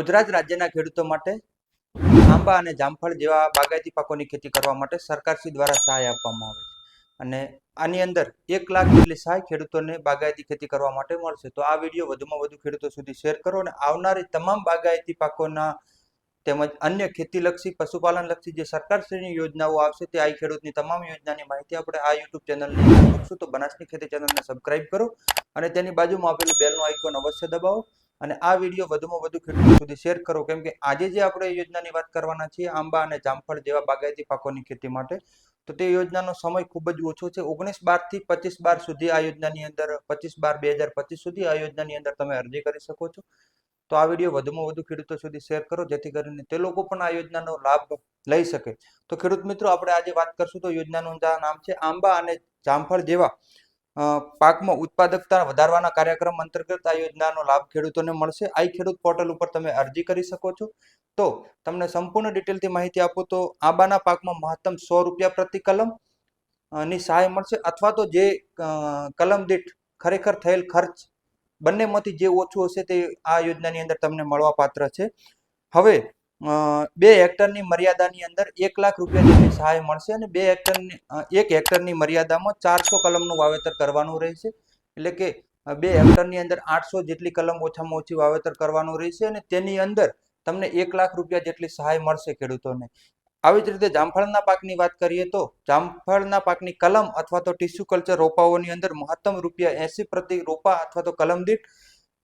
ગુજરાત રાજ્યના ખેડૂતો માટે આંબા અને જામફળ જેવા બાગાયતી પાકોની ખેતી કરવા માટે સરકારશ્રી દ્વારા સહાય આપવામાં આવે છે. અને આની અંદર એક લાખ જેટલી સહાય ખેડૂતોને બાગાયતી ખેતી કરવા માટે મળશે. તો આ વીડિયો વધુમાં વધુ ખેડૂતો સુધી શેર કરો અને આવનારી તમામ બાગાયતી પાકોના તેમજ અન્ય ખેતીલક્ષી, પશુપાલનલક્ષી જે સરકારશ્રીની યોજનાઓ આવશે તે આ ખેડૂતની તમામ યોજનાની માહિતી આપણે આ યુટ્યુબ ચેનલની મૂકશું તો બનાસની ખેતી ચેનલને સબસ્ક્રાઇબ કરો અને તેની બાજુમાં આપેલું બેલનું આઇકોન અવશ્ય દબાવો. અને આ વીડિયો વધુમાં વધુ ખેડૂતો સુધી શેર કરો. કેમ કે આજે જે આપણે યોજનાની વાત કરવાના છીએ, આંબા અને જામફળ જેવા બાગાયતી પાકોની ખેતી માટે, તો તે યોજનાનો સમય ખૂબ જ ઓછો છે. ઓગણીસ બારથી પચીસ બાર સુધી આ યોજનાની અંદર, પચીસ બાર બે હજાર પચીસ સુધી આ યોજનાની અંદર તમે અરજી કરી શકો છો. તો આ વીડિયો વધુમાં વધુ ખેડૂતો સુધી શેર કરો, જેથી કરીને તે લોકો પણ આ યોજનાનો લાભ લઈ શકે. તો ખેડૂત મિત્રો, આપણે આજે વાત કરશું તો યોજનાનું નામ છે આંબા અને જામફળ જેવા પાકમાં ઉત્પાદકતા વધારવાના કાર્યક્રમ અંતર્ગત આ યોજનાનો લાભ ખેડૂતોને મળશે. આ ખેડૂત પોર્ટલ ઉપર તમે અરજી કરી શકો છો. તો તમને સંપૂર્ણ ડિટેલથી માહિતી આપું તો આંબાના પાકમાં મહત્તમ સો રૂપિયા પ્રતિ કલમની સહાય મળશે અથવા તો જે કલમ દીઠ ખરેખર થયેલ ખર્ચ બંનેમાંથી જે ઓછું હશે તે આ યોજનાની અંદર તમને મળવા પાત્ર છે. હવે બે હેક્ટરની મર્યાદાની અંદર એક લાખ રૂપિયા જેટલી સહાય મળશે અને બે હેક્ટરની એક હેક્ટરની મર્યાદામાં ચારસો કલમનું વાવેતર કરવાનું રહેશે. એટલે કે બે હેક્ટરની અંદર આઠસો જેટલી કલમ ઓછામાં ઓછી વાવેતર કરવાનું રહેશે અને તેની અંદર તમને એક લાખ રૂપિયા જેટલી સહાય મળશે ખેડૂતોને. આવી જ રીતે જામફળના પાકની વાત કરીએ તો, જામફળના પાકની કલમ અથવા તો ટીસ્યુ કલ્ચર રોપાઓની અંદર મહત્તમ રૂપિયા એસી પ્રતિ રોપા અથવા તો કલમ દીઠ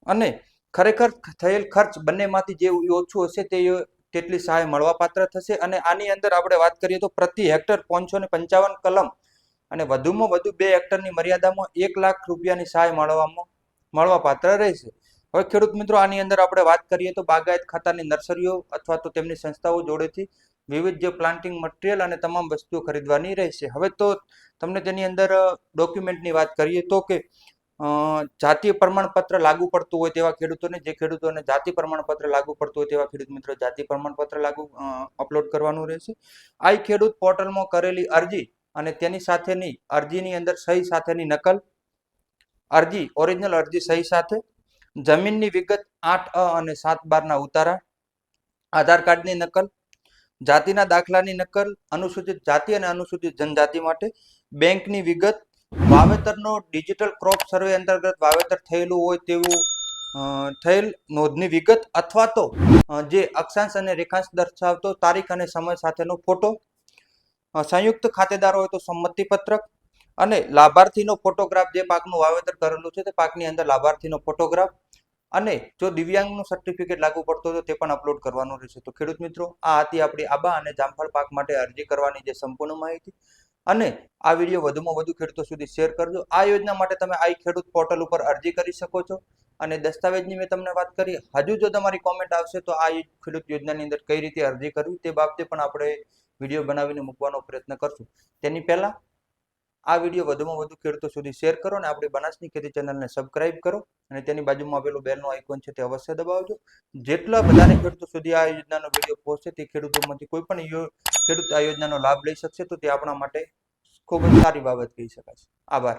અને ખરેખર થયેલ ખર્ચ બંનેમાંથી જે ઓછું હશે તે તેટલી સહાય મળવાપાત્ર થશે? અને આની અંદર આપણે વાત કરીએ તો પ્રતિ હેક્ટર પાંચસો ને પંચાવન કલમ અને વધુમાં વધુ બે હેક્ટરની મર્યાદામાં એક લાખ રૂપિયાની સહાય મળવામાં મળવાપાત્ર રહેશે. હવે ખેડૂત મિત્રો, આની અંદર આપણે વાત કરીએ તો બાગાયત ખાતાની નર્સરીઓ અથવા તો તેમની સંસ્થાઓ જોડેથી વિવિધ જે પ્લાન્ટિંગ મટીરિયલ અને તમામ વસ્તુઓ ખરીદવાની રહેશે. હવે તો તમને તેની અંદર ડોક્યુમેન્ટની વાત કરીએ તો કે જાતીય પ્રમાણપત્ર લાગુ પડતું હોય તેવા ખેડૂતોને, જે ખેડૂતોને જાતિ પ્રમાણપત્ર લાગુ પડતું હોય તેવા ખેડૂત મિત્રો જાતિ પ્રમાણપત્ર લાગુ અપલોડ કરવાનું રહેશે. આ ખેડૂત પોર્ટલમાં કરેલી અરજી અને તેની સાથેની અરજીની અંદર સહી સાથેની નકલ, અરજી, ઓરિજિનલ અરજી સહી સાથે, જમીનની વિગત આઠ અ અને સાત બારના ઉતારા, આધાર કાર્ડની નકલ, જાતિના દાખલાની નકલ, અનુસૂચિત જાતિ અને અનુસૂચિત જનજાતિ માટે, બેંકની વિગત વાવેતરનો ડિજિટલ ક્રોપ સર્વે અંતર્ગત વાવેતર થયેલું હોય તેવું થયેલ નોંધની વિગત અથવા તો જે અક્ષાંશ અને રેખાંશ દર્શાવતો તારીખ અને સમય સાથેનો ફોટો સંયુક્ત ખાતેદાર હોય તો સંમતિ પત્રક અને લાભાર્થીનો ફોટોગ્રાફ જે પાકનું વાવેતર કરેલું છે તે પાકની અંદર લાભાર્થીનો ફોટોગ્રાફ અને જો દિવ્યાંગનું સર્ટિફિકેટ લાગુ પડતો તો તે પણ અપલોડ કરવાનું રહેશે. તો ખેડૂત મિત્રો, આ હતી આપણી આબા અને જામફળ પાક માટે અરજી કરવાની જે સંપૂર્ણ માહિતી. અને આ વીડિયો વધુમાં વધુ ખેડૂતો સુધી શેર કરજો. આ યોજના માટે તમે આઈ ખેડૂત પોર્ટલ ઉપર અરજી કરી શકો છો. અને દસ્તાવેજની મેં તમને વાત કરી. હજુ જો તમારી કોમેન્ટ આવશે તો આ ખેડૂત યોજનાની અંદર કઈ રીતે અરજી કરવી તે બાબતે પણ આપણે વીડિયો બનાવીને મૂકવાનો પ્રયત્ન કરશું. તેની પહેલા આ વીડિયો વધુમાં વધુ ખેડૂતો સુધી શેર કરો અને આપણી બનાસની ખેતી ચેનલને સબસ્ક્રાઇબ કરો અને તેની બાજુમાં આપેલું બેલનું આઇકોન છે તે અવશ્ય દબાવજો. જેટલા બધાને ખેડૂતો સુધી આ યોજનાનો વીડિયો પહોંચશે તે ખેડૂતોમાંથી કોઈ પણ ખેડૂત આ યોજનાનો લાભ લઈ શકશે તો તે આપણા માટે ખૂબ જ સારી બાબત કહી શકાશે આભાર.